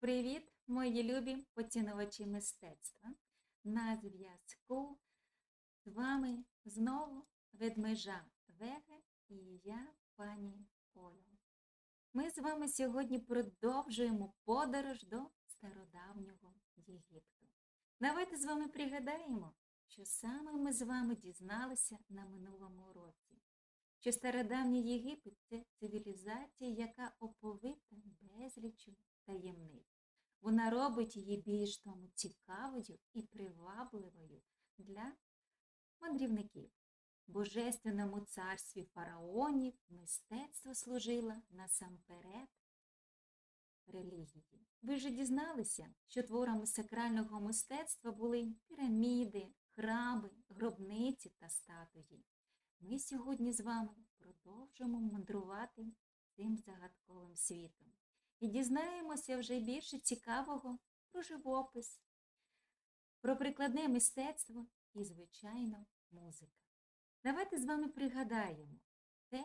Привіт, мої любі поцінувачі мистецтва. На зв'язку з вами знову ведмежа Вега і я, пані Оля. Ми з вами сьогодні продовжуємо подорож до стародавнього Єгипту. Давайте з вами пригадаємо, що саме ми з вами дізналися на минулому році. Що стародавній Єгипет це цивілізація, яка оповита безлічю таємниць. Вона робить її більш тому цікавою і привабливою для мандрівників. Божественному царстві фараонів мистецтво служило насамперед релігії. Ви ж дізналися, що творами сакрального мистецтва були піраміди, храми, гробниці та статуї. Ми сьогодні з вами продовжимо мандрувати цим загадковим світом і дізнаємося вже більше цікавого про живопис, про прикладне мистецтво і, звичайно, музика. Давайте з вами пригадаємо те,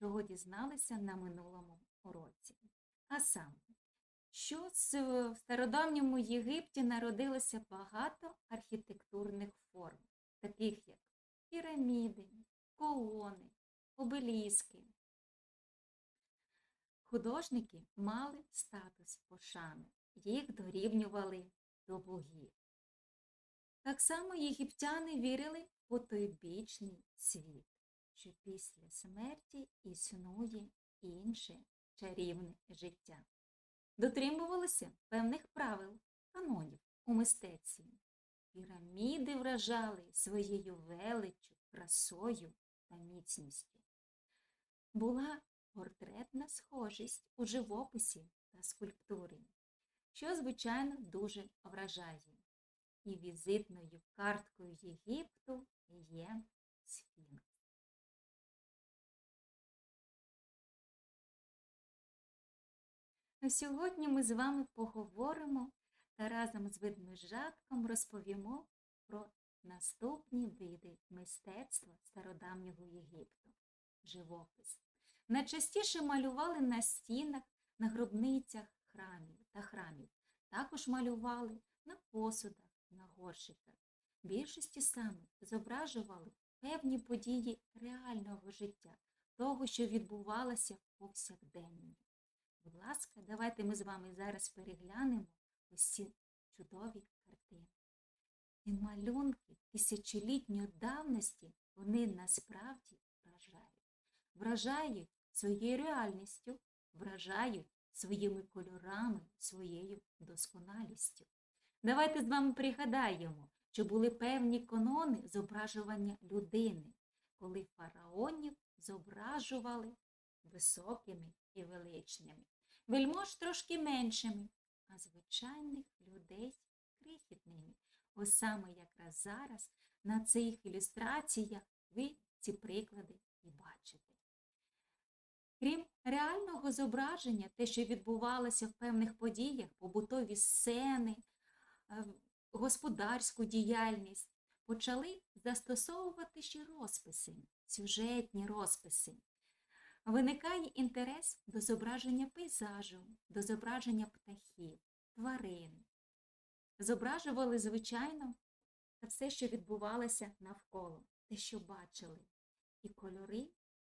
чого дізналися на минулому уроці. А саме, що в стародавньому Єгипті народилося багато архітектурних форм, таких як піраміди, колони, обеліски. Художники мали статус пошани, їх дорівнювали до богів. Так само єгиптяни вірили в потойбічний світ, що після смерті існує інше чарівне життя. Дотримувалися певних правил, канонів у мистецтві. Піраміди вражали своєю величчю, красою та міцністю. Була портретна схожість у живописі та скульптурі, що, звичайно, дуже вражає. І візитною карткою Єгипту є Сфінкс. Сьогодні ми з вами поговоримо та разом з ведмежатком розповімо про наступні види мистецтва стародавнього Єгипту живопис. Найчастіше малювали на стінах, на гробницях храмів та храмів. Також малювали на посудах, на горщиках. Більшості саме зображували певні події реального життя, того, що відбувалося повсякденно. Будь ласка, давайте ми з вами зараз переглянемо ось чудові картини. І малюнки тисячолітньої давності вони насправді. Вражають своєю реальністю, вражають своїми кольорами, своєю досконалістю. Давайте з вами пригадаємо, що були певні канони зображування людини, коли фараонів зображували високими і величними, вельмож трошки меншими, а звичайних людей крихітними. Ось саме якраз зараз на цих ілюстраціях ви ці приклади і бачите. Реального зображення, те, що відбувалося в певних подіях, побутові сцени, е, господарську діяльність, почали застосовувати ще розписи, сюжетні розписи. Виникає інтерес до зображення пейзажу, до зображення птахів, тварин. Зображували, звичайно, все, що відбувалося навколо, те, що бачили, і кольори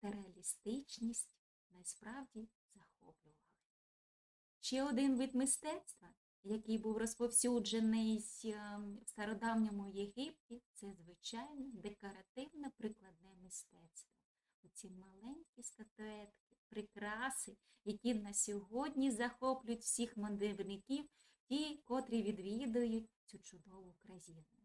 та реалістичність насправді захоплювали. Ще один вид мистецтва, який був розповсюджений ем, в стародавньому Єгипті, це, звичайно, декоративне прикладне мистецтво. Оці маленькі статуетки, прикраси, які на сьогодні захоплюють всіх мандрівників, ті, котрі відвідують цю чудову країну.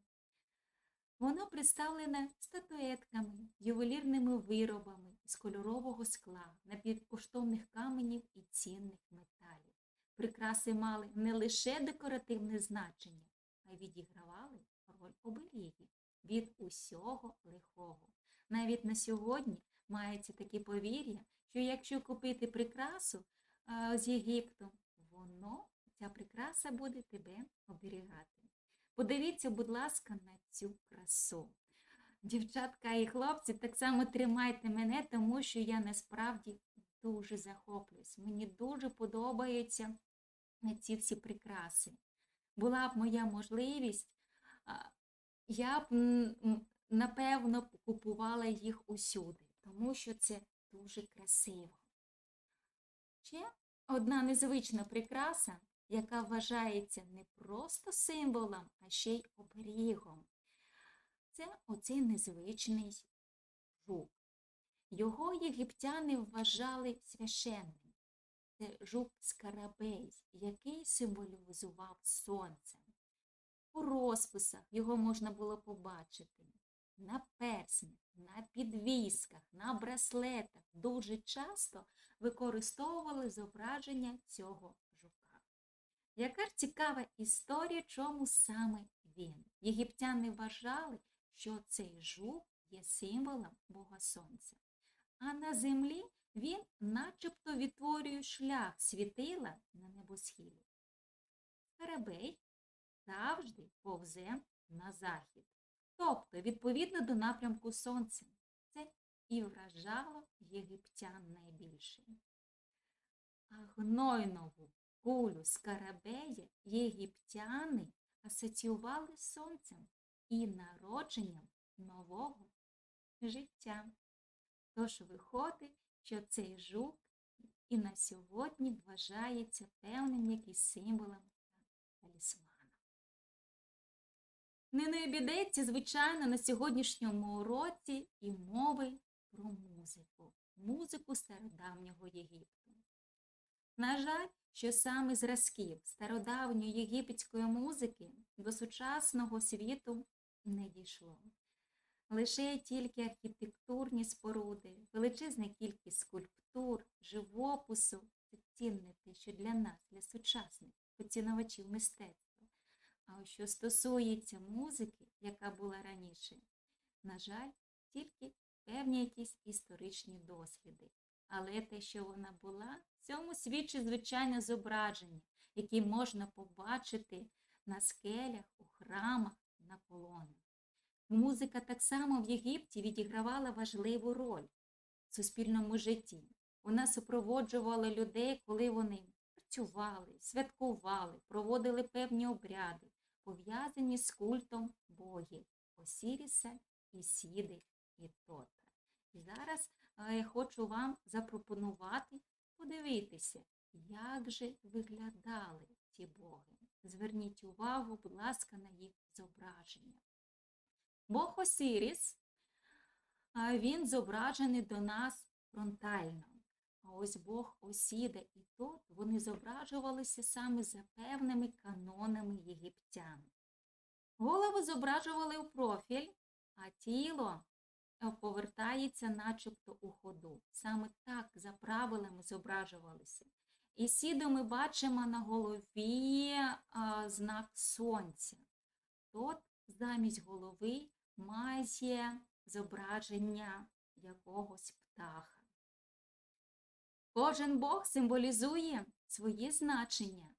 Воно представлене статуетками, ювелірними виробами з кольорового скла, напівкоштовних каменів і цінних металів. Прикраси мали не лише декоративне значення, а й відігравали роль оберігів від усього лихого. Навіть на сьогодні мається таке повір'я, що якщо купити прикрасу з Єгипту, воно, ця прикраса буде тебе оберігати. Подивіться, будь ласка, на цю красу. Дівчатка і хлопці, так само тримайте мене, тому що я насправді дуже захоплююсь. Мені дуже подобається ці всі прикраси. Була б моя можливість, я б напевно купувала їх усюди, тому що це дуже красиво. Ще одна незвична прикраса, яка вважається не просто символом, а ще й оберігом. Це оцей незвичний жук. Його єгиптяни вважали священним. Це жук Скарабей, який символізував сонце. У розписах його можна було побачити на перснях, на підвісках, на браслетах. Дуже часто використовували зображення цього. Яка ж цікава історія, чому саме він? Єгиптяни вважали, що цей жук є символом Бога Сонця. А на землі він начебто відтворює шлях світила на небосхилі. Скарабей завжди повзе на захід, тобто відповідно до напрямку сонця. Це і вражало єгиптян найбільше. А гнойнову кулю скарабея єгиптяни асоціювали з сонцем і народженням нового життя. Тож виходить, що цей жук і на сьогодні вважається певним якийсь символом та талісманом. Не не обійдеться, звичайно, на сьогоднішньому уроці і мови про музику, музику стародавнього Єгипту. На жаль, що саме зразків стародавньої єгипетської музики до сучасного світу не дійшло. Лише тільки архітектурні споруди, величезна кількість скульптур, живопису це цінне те, що для нас, для сучасних поцінувачів мистецтва. А що стосується музики, яка була раніше, на жаль, тільки певні якісь історичні досліди. Але те, що вона була, цьому свідчить звичайне зображення, які можна побачити на скелях, у храмах, на колонах. Музика так само в Єгипті відігравала важливу роль в суспільному житті. Вона супроводжувала людей, коли вони працювали, святкували, проводили певні обряди, пов'язані з культом богів Осіріса, Ісіди і Тота. І зараз хочу вам запропонувати подивитися, як же виглядали ті боги. Зверніть увагу, будь ласка, на їх зображення. Бог Осиріс, він зображений до нас фронтально. А ось Бог Осіда і Тот, вони зображувалися саме за певними канонами єгиптян. Голову зображували у профіль, а тіло повертається начебто у ходу. Саме так за правилами зображувалися. І сіду ми бачимо на голові а, знак сонця. Тот замість голови має зображення якогось птаха. Кожен Бог символізує своє значення.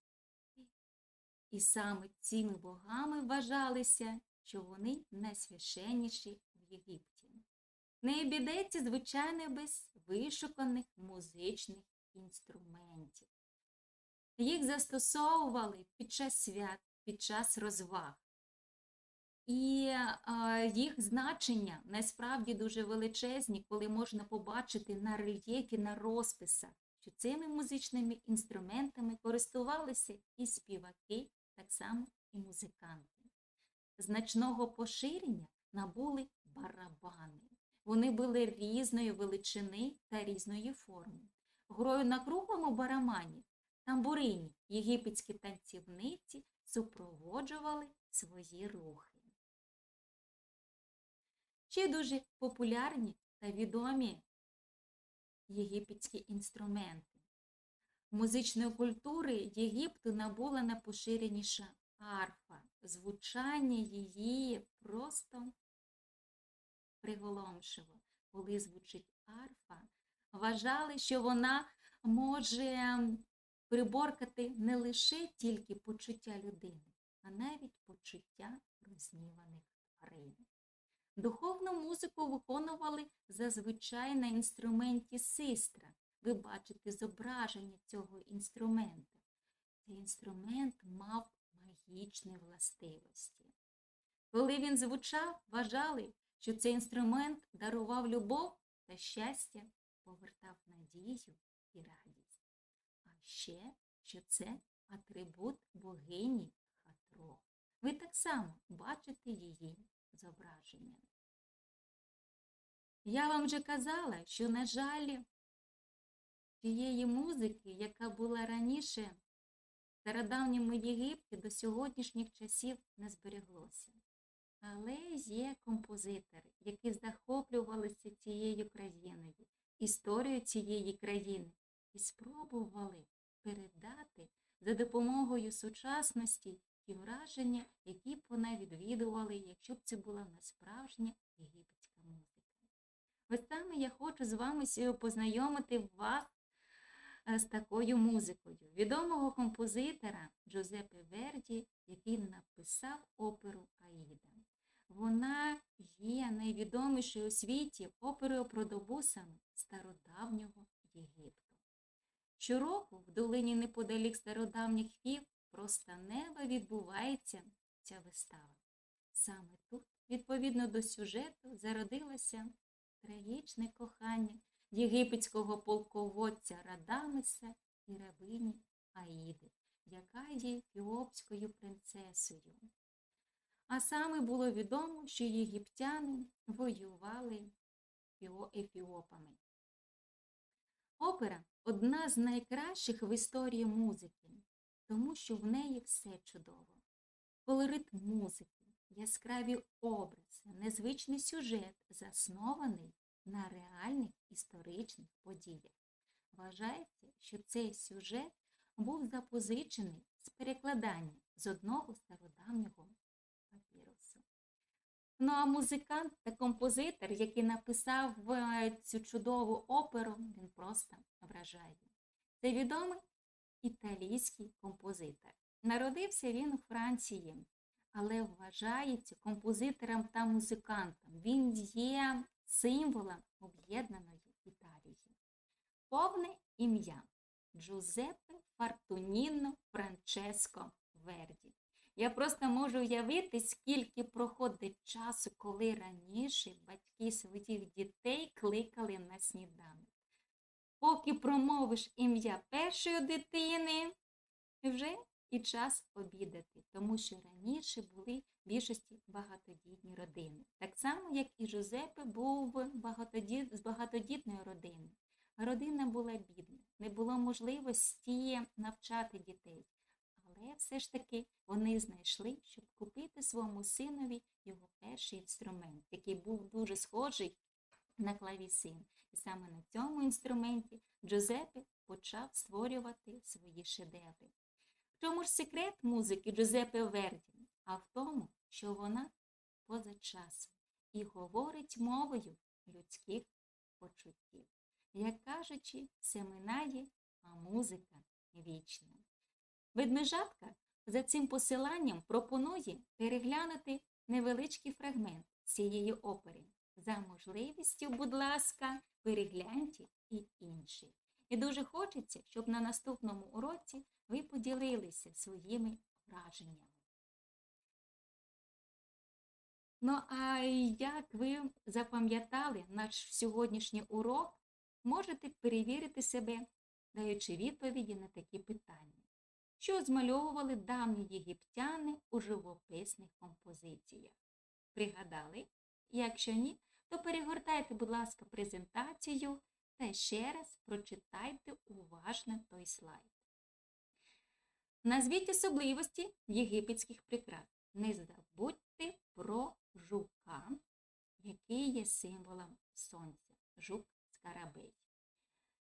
І саме цими богами вважалися, що вони найсвященніші в Єгипті. Не обійдеться, звичайно, без вишуканих музичних інструментів. Їх застосовували під час свят, під час розваг. І е, їх значення насправді дуже величезні, коли можна побачити на рельєфі, на розписах, що цими музичними інструментами користувалися і співаки, так само і музиканти. Значного поширення набули барабани. Вони були різної величини та різної форми. Грою на круглому барабані тамбурині єгипетські танцівниці супроводжували свої рухи. Ще дуже популярні та відомі єгипетські інструменти. Музичної культури Єгипту набула найпоширеніша арфа. Звучання її просто приголомшиво. Коли звучить арфа, вважали, що вона може приборкати не лише тільки почуття людини, а навіть почуття розгніваних тварин. Духовну музику виконували зазвичай на інструменті систра. Ви бачите зображення цього інструмента. цей інструмент мав магічні властивості. Коли він звучав, вважали, що цей інструмент дарував любов та щастя, повертав надію і радість. А ще, що це атрибут богині Хатро. Ви так само бачите її зображення. Я вам вже казала, що, на жаль, тієї музики, яка була раніше в стародавньому Єгипті, до сьогоднішніх часів не збереглося. Але є композитори, які захоплювалися цією країною, історією цієї країни і спробували передати за допомогою сучасності ті враження, які б вона відвідували, якщо б це була не справжня єгипетська музика. Ось саме я хочу з вами познайомити вас е, з такою музикою відомого композитора Джузеппе Верді, який написав оперу Аїда. Вона є найвідомішою у світі оперою про добусами стародавнього Єгипту. Щороку в долині неподалік стародавніх фів просто неба відбувається ця вистава. Саме тут, відповідно до сюжету, зародилося трагічне кохання єгипетського полководця Радамиса і рабині Аїди, яка є ефіопською принцесою. А саме було відомо, що єгиптяни воювали ефіопами. Опера одна з найкращих в історії музики, тому що в неї все чудово. Колорит музики, яскраві образи, незвичний сюжет, заснований на реальних історичних подіях. Вважається, що цей сюжет був запозичений з перекладання з одного стародавнього папірусу. Ну а музикант та композитор, який написав е, цю чудову оперу, він просто вражає. Це відомий італійський композитор. Народився він у Франції, але вважається композитором та музикантом. Він є символом об'єднаної Італії. Повне ім'я Джузеппе Фартуніно Франческо Верді. Я просто можу уявити, скільки проходить часу, коли раніше батьки своїх дітей кликали на сніданок. Поки промовиш ім'я першої дитини, вже і час обідати, тому що раніше були в більшості багатодітні родини. Так само, як і Жозепе був багатодіт... з багатодітної родини. Родина була бідна, не було можливості навчати дітей. Але все ж таки вони знайшли, щоб купити своєму синові його перший інструмент, який був дуже схожий на клавісин. І саме на цьому інструменті Джузеппе почав створювати свої шедеври. В чому ж секрет музики Джузеппе Верді? А в тому, що вона поза часом і говорить мовою людських почуттів. Як кажучи, все минає, а музика вічна. Ведмежатка за цим посиланням пропонує переглянути невеличкий фрагмент цієї опери. За можливістю, будь ласка, перегляньте і інші. І дуже хочеться, щоб на наступному уроці ви поділилися своїми враженнями. Ну, а як ви запам'ятали наш сьогоднішній урок, можете перевірити себе, даючи відповіді на такі питання, що змальовували давні єгиптяни у живописних композиціях. Пригадали? Якщо ні, то перегортайте, будь ласка, презентацію та ще раз прочитайте уважно той слайд. Назвіть особливості єгипетських прикрас. Не забудьте про жука, який є символом сонця, жук скарабей,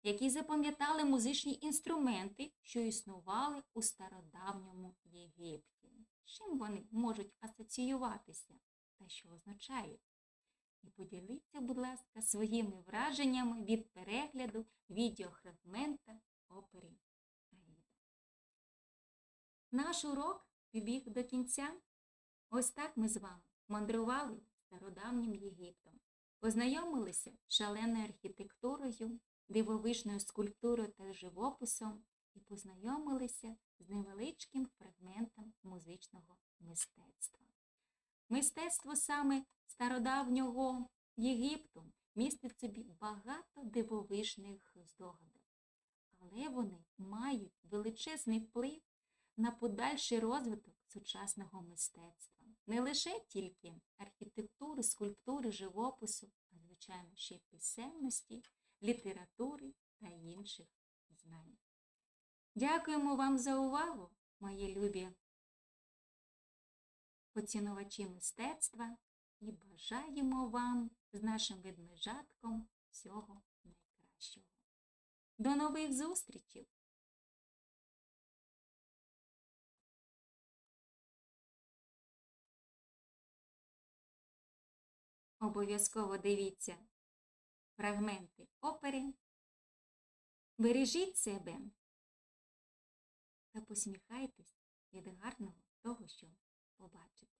які запам'ятали музичні інструменти, що існували у стародавньому Єгипті. Чим вони можуть асоціюватися та що означають? І поділіться, будь ласка, своїми враженнями від перегляду відеофрагмента опери. Наш урок підбіг до кінця. Ось так ми з вами мандрували стародавнім Єгиптом, познайомилися з шаленою архітектурою, дивовижною скульптурою та живописом і познайомилися з невеличким фрагментом музичного мистецтва. Мистецтво саме стародавнього Єгипту містить собі багато дивовижних здогадок, але вони мають величезний вплив на подальший розвиток сучасного мистецтва. Не лише тільки архітектури, скульптури, живопису, а звичайно ще й писемності, літератури та інших знань. Дякуємо вам за увагу, мої любі поцінувачі мистецтва, і бажаємо вам з нашим ведмежатком всього найкращого. До нових зустрічей! Обов'язково дивіться фрагменти опери. Бережіть себе та посміхайтесь від гарного того, що побачите.